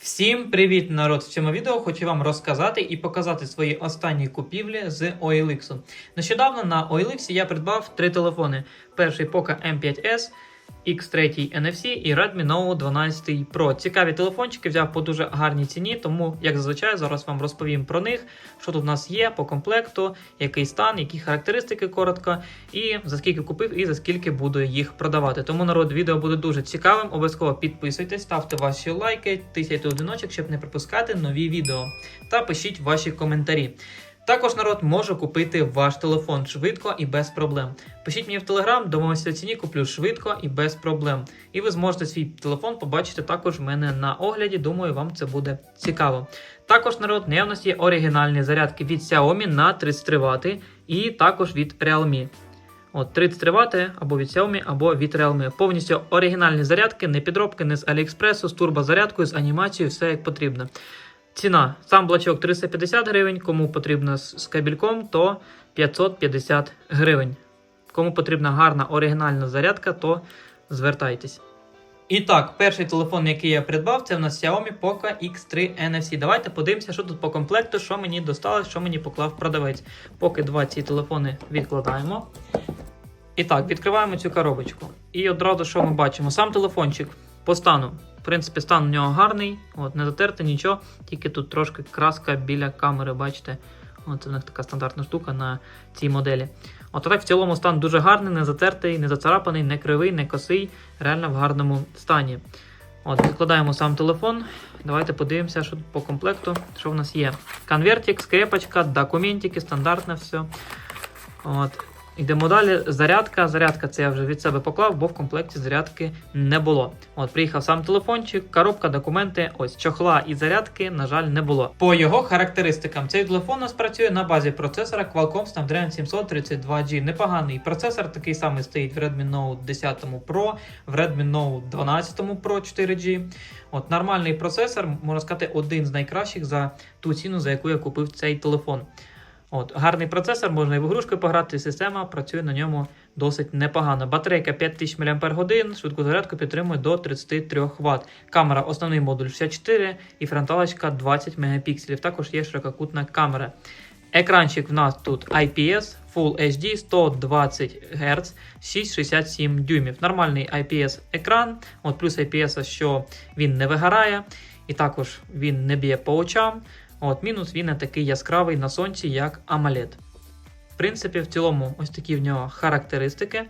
Всім привіт, народ! В цьому відео хочу вам розказати і показати свої останні купівлі з OLX. Нещодавно на OLX я придбав три телефони: перший Poco M5S, X3 NFC і Redmi Note 12 Pro. Цікаві телефончики взяв по дуже гарній ціні, тому, як зазвичай, зараз вам розповім про них, що тут у нас є по комплекту, який стан, які характеристики коротко, і за скільки купив, і за скільки буду їх продавати. Тому народ відео буде дуже цікавим. Обов'язково підписуйтесь, ставте ваші лайки, тисяйте одиночок, щоб не пропускати нові відео. Та пишіть ваші коментарі. Також народ може купити ваш телефон швидко і без проблем. Пишіть мені в телеграм, домовимося ціні, куплю швидко і без проблем. І ви зможете свій телефон побачити також в мене на огляді. Думаю, вам це буде цікаво. Також народ наявності є оригінальні зарядки від Xiaomi на 33 Вт і також від Realme. От 33 Вт або від Xiaomi, або від Realme. Повністю оригінальні зарядки, не підробки, не з AliExpress, з турбозарядкою, з анімацією, все як потрібно. Ціна. Сам блочок 350 гривень. Кому потрібно з кабельком, то 550 гривень. Кому потрібна гарна оригінальна зарядка, то звертайтесь. І так, перший телефон, який я придбав, це в нас Xiaomi Poco X3 NFC. Давайте подивимося, що тут по комплекту, що мені досталось, що мені поклав продавець. Поки два ці телефони відкладаємо. І так, відкриваємо цю коробочку. І одразу, що ми бачимо? Сам телефончик по стану. В принципі, стан у нього гарний, от, не затерти нічого, тільки тут трошки краска біля камери, бачите. Це в них така стандартна штука на цій моделі. От так в цілому стан дуже гарний, не затертий, не зацарапаний, не кривий, не косий, реально в гарному стані. От, Відкладаємо сам телефон. Давайте подивимося, що по комплекту, що в нас є. Конвертик, скрепочка, документики, стандартне все. От. Йдемо далі. Зарядка. Зарядка це я вже від себе поклав, бо в комплекті зарядки не було. От, приїхав сам телефончик, коробка, документи. Ось чохла і зарядки, на жаль, не було. По його характеристикам, цей телефон у нас працює на базі процесора Qualcomm Snapdragon 732G. Непоганий процесор, такий самий стоїть в Redmi Note 10 Pro, в Redmi Note 12 Pro 4G. От нормальний процесор, можна сказати, один з найкращих за ту ціну, за яку я купив цей телефон. От, Гарний процесор, можна і в ігрушки пограти, система працює на ньому досить непогано. Батарейка 5000 мАч, швидку зарядку підтримує до 33 Вт. Камера, основний модуль 64 і фронталочка 20 Мп. Також є ширококутна камера. Екранчик в нас тут IPS, Full HD 120 Гц, 6,67 дюймів. Нормальний IPS екран. От плюс IPS, що він не вигорає, і також він не б'є по очам. От, мінус він не такий яскравий на сонці, як AMOLED. В принципі, в цілому, ось такі в нього характеристики.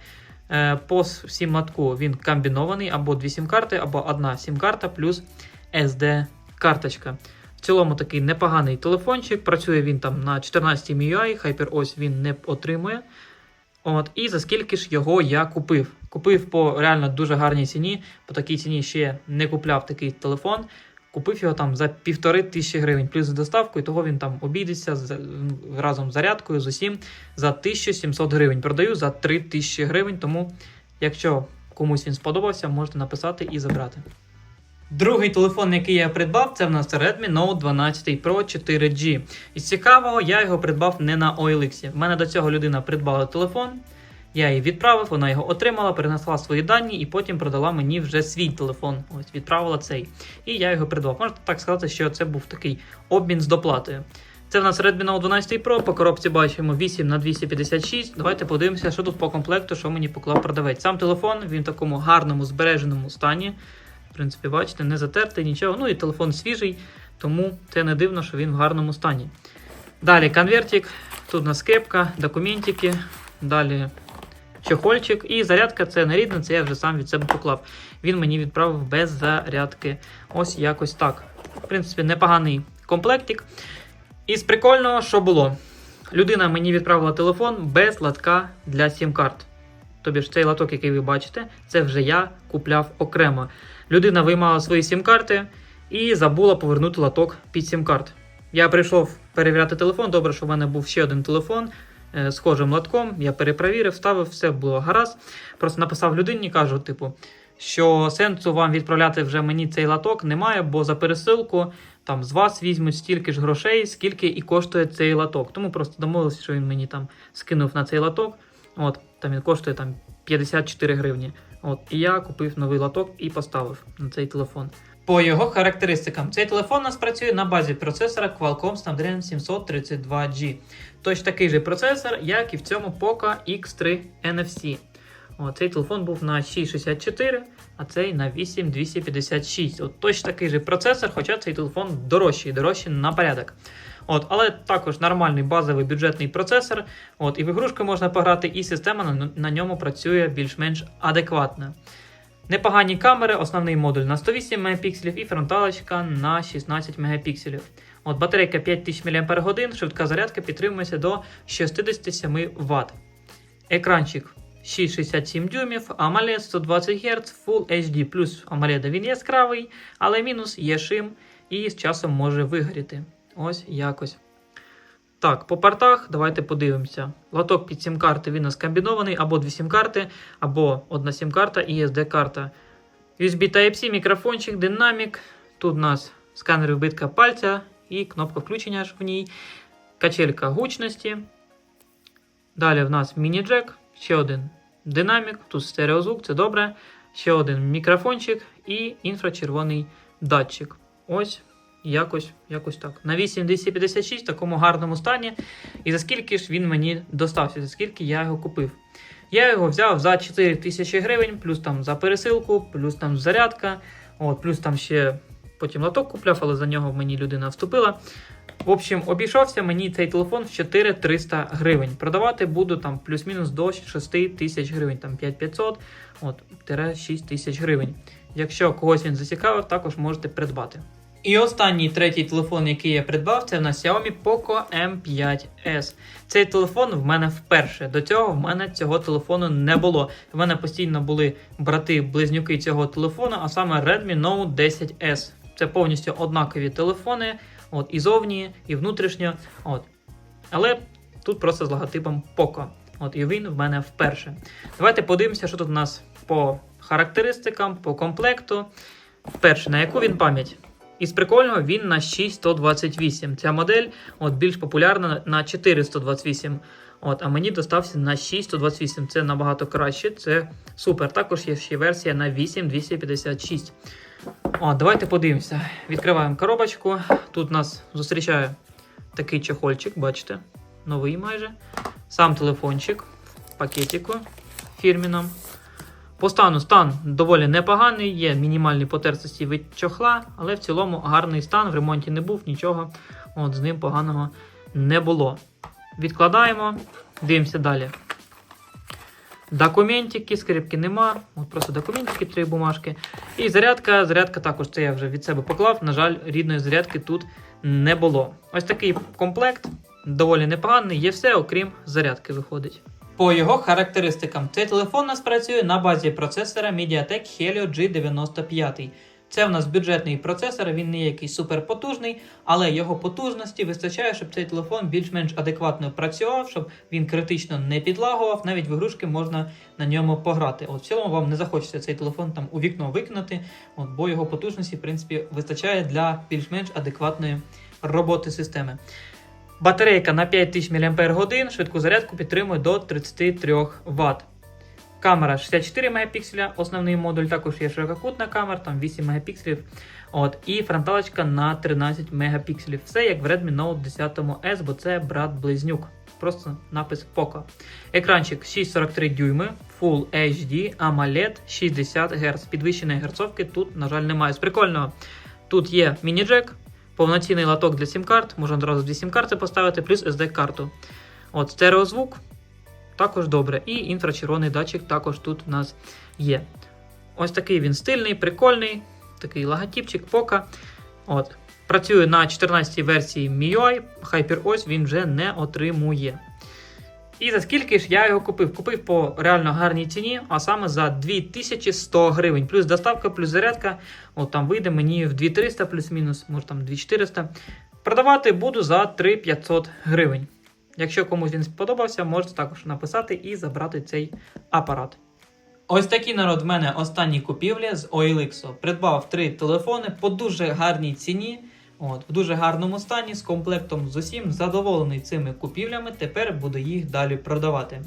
Е, По сім-латку він комбінований, або дві сім-карти, або одна сім-карта плюс SD-карточка. В цілому такий непоганий телефончик. Працює він там на 14 MIUI, HyperOS він не отримує. От, І за скільки ж його я купив? Купив по реально дуже гарній ціні. По такій ціні ще не купляв такий телефон. Купив його там за півтори тисячі гривень, плюс з доставкою, того він там обійдеться з, разом з зарядкою з усім за 1700 гривень. Продаю за 3000 гривень, тому якщо комусь він сподобався, можете написати і забрати. Другий телефон, який я придбав, це в нас Redmi Note 12 Pro 4G. І цікавого, я його придбав не на OLX. В мене до цього людина придбала телефон. Я її відправив, вона його отримала, перенесла свої дані і потім продала мені вже свій телефон. Ось відправила цей. І я його придбав. Можна так сказати, що це був такий обмін з доплатою. Це в нас Redmi Note 12 Pro. По коробці бачимо 8 на 256. Давайте подивимося, що тут по комплекту, що мені поклав продавець. Сам телефон він в такому гарному збереженому стані. В принципі, бачите, не затертий, нічого. Ну і телефон свіжий, тому це не дивно, що він в гарному стані. Далі конвертик, тут у нас кепка, документики. Далі чехольчик. І зарядка це не рідна, це я вже сам від себе поклав. Він мені відправив без зарядки. Ось якось так. В принципі, непоганий комплектик. І з прикольного, що було? Людина мені відправила телефон без латка для сім-карт. Тобі ж цей латок, який ви бачите, це вже я купляв окремо. Людина виймала свої сім-карти і забула повернути латок під сім-карт. Я прийшов перевіряти телефон. Добре, що в мене був ще один телефон схожим латком. Я перепровірив, ставив, все було гаразд. Просто написав людині, кажу, типу, що сенсу вам відправляти вже мені цей латок немає, бо за пересилку там з вас візьмуть стільки ж грошей, скільки і коштує цей латок. Тому просто домовилися, що він мені там скинув на цей латок. От, там він коштує там 54 гривні. От, і я купив новий латок і поставив на цей телефон. По його характеристикам, цей телефон у нас працює на базі процесора Qualcomm Snapdragon 732G. Точно такий же процесор, як і в цьому Poco X3 NFC. О, цей телефон був на 664, а цей на 8256. От точно такий же процесор, хоча цей телефон дорожчий, дорожчий на порядок. От, але також нормальний базовий бюджетний процесор. От, і в ігрушки можна пограти, і система на, на ньому працює більш-менш адекватно. Непогані камери, основний модуль на 108 Мп і фронталочка на 16 Мп. От батарейка 5000 мАч, швидка зарядка підтримується до 67 Вт. Екранчик 6,67 дюймів, AMOLED 120 Гц, Full HD плюс AMOLED він яскравий, але мінус є шим і з часом може вигоріти. Ось якось. Так, по портах давайте подивимося. Лоток під сім-карти він у нас комбінований, або дві сім-карти, або одна сім-карта і SD-карта. USB Type-C, мікрофончик, динамік. Тут у нас сканер вбитка пальця і кнопка включення аж в ній. Качелька гучності. Далі в нас міні-джек, ще один динамік, тут стереозвук, це добре. Ще один мікрофончик і інфрачервоний датчик. Ось якось, якось так. На 8256 в такому гарному стані. І за скільки ж він мені достався, за скільки я його купив. Я його взяв за 4 тисячі гривень, плюс там за пересилку, плюс там зарядка, от, плюс там ще потім лоток купляв, але за нього мені людина вступила. В общем, обійшовся мені цей телефон в 4300 гривень. Продавати буду там плюс-мінус до 6 тисяч гривень, там 5500, от, 6 тисяч гривень. Якщо когось він зацікавив, також можете придбати. І останній третій телефон, який я придбав, це на Xiaomi Poco M5S. Цей телефон в мене вперше. До цього в мене цього телефону не було. В мене постійно були брати-близнюки цього телефону, а саме Redmi Note 10S. Це повністю однакові телефони, от і зовні, і внутрішньо. От. Але тут просто з логотипом Poco. От і він в мене вперше. Давайте подивимося, що тут у нас по характеристикам, по комплекту. Перше, на яку він пам'ять? Із прикольного він на 6128. Ця модель от, більш популярна на 428. От, а мені достався на 6128. Це набагато краще. Це супер. Також є ще версія на 8256. От, давайте подивимося. Відкриваємо коробочку. Тут нас зустрічає такий чехольчик, бачите? Новий майже. Сам телефончик в пакетику фірміном. По стану стан доволі непоганий, є мінімальні потертості від чохла, але в цілому гарний стан, в ремонті не був, нічого от, з ним поганого не було. Відкладаємо, дивимося далі. Документики, скрипки нема. От просто документики, три бумажки. І зарядка. Зарядка також це я вже від себе поклав. На жаль, рідної зарядки тут не було. Ось такий комплект, доволі непоганий, є все, окрім зарядки виходить. По його характеристикам, цей телефон у нас працює на базі процесора MediaTek Helio G95. Це в нас бюджетний процесор, він не якийсь суперпотужний, але його потужності вистачає, щоб цей телефон більш-менш адекватно працював, щоб він критично не підлагував. Навіть в ігрушки можна на ньому пограти. От в цілому вам не захочеться цей телефон там у вікно викинути, от, бо його потужності, в принципі, вистачає для більш-менш адекватної роботи системи. Батарейка на 5000 мАч, швидку зарядку підтримує до 33 Вт. Камера 64 Мп, основний модуль, також є ширококутна камера, там 8 Мп. От, і фронталочка на 13 Мп. Все як в Redmi Note 10 S, бо це брат-близнюк. Просто напис Poco. Екранчик 6,43 дюйми, Full HD, AMOLED 60 Гц. Підвищеної герцовки тут, на жаль, немає. З прикольного, тут є міні-джек, повноцінний лоток для сім-карт, можна одразу дві сім-карти поставити, плюс SD-карту. От, стереозвук також добре. І інфрачервоний датчик також тут у нас є. Ось такий він стильний, прикольний, такий логотипчик пока. От. Працює на 14 й версії MIUI, HyperOS він вже не отримує. І за скільки ж я його купив? Купив по реально гарній ціні, а саме за 2100 гривень. Плюс доставка, плюс зарядка. От там вийде мені в 2300 плюс-мінус, може там 2400. Продавати буду за 3500 гривень. Якщо комусь він сподобався, можете також написати і забрати цей апарат. Ось такі народ в мене останні купівлі з OLX. Придбав три телефони по дуже гарній ціні. От, в дуже гарному стані, з комплектом з усім, задоволений цими купівлями, тепер буду їх далі продавати.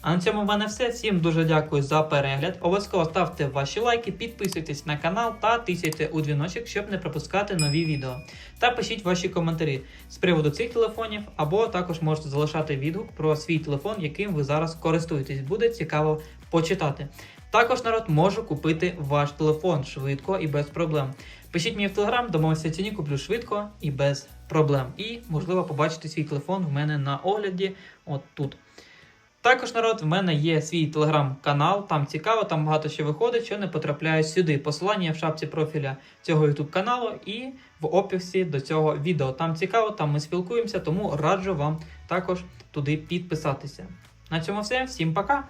А на цьому в мене все. Всім дуже дякую за перегляд. Обов'язково ставте ваші лайки, підписуйтесь на канал та тисяйте у дзвіночок, щоб не пропускати нові відео. Та пишіть ваші коментарі з приводу цих телефонів, або також можете залишати відгук про свій телефон, яким ви зараз користуєтесь. Буде цікаво почитати. Також народ можу купити ваш телефон швидко і без проблем. Пишіть мені в телеграм, домовимося ціні, куплю швидко і без проблем. І, можливо, побачите свій телефон в мене на огляді от тут. Також народ, в мене є свій телеграм-канал, там цікаво, там багато що виходить, що не потрапляє сюди. Посилання в шапці профіля цього YouTube каналу і в описі до цього відео. Там цікаво, там ми спілкуємося, тому раджу вам також туди підписатися. На цьому все, всім пока!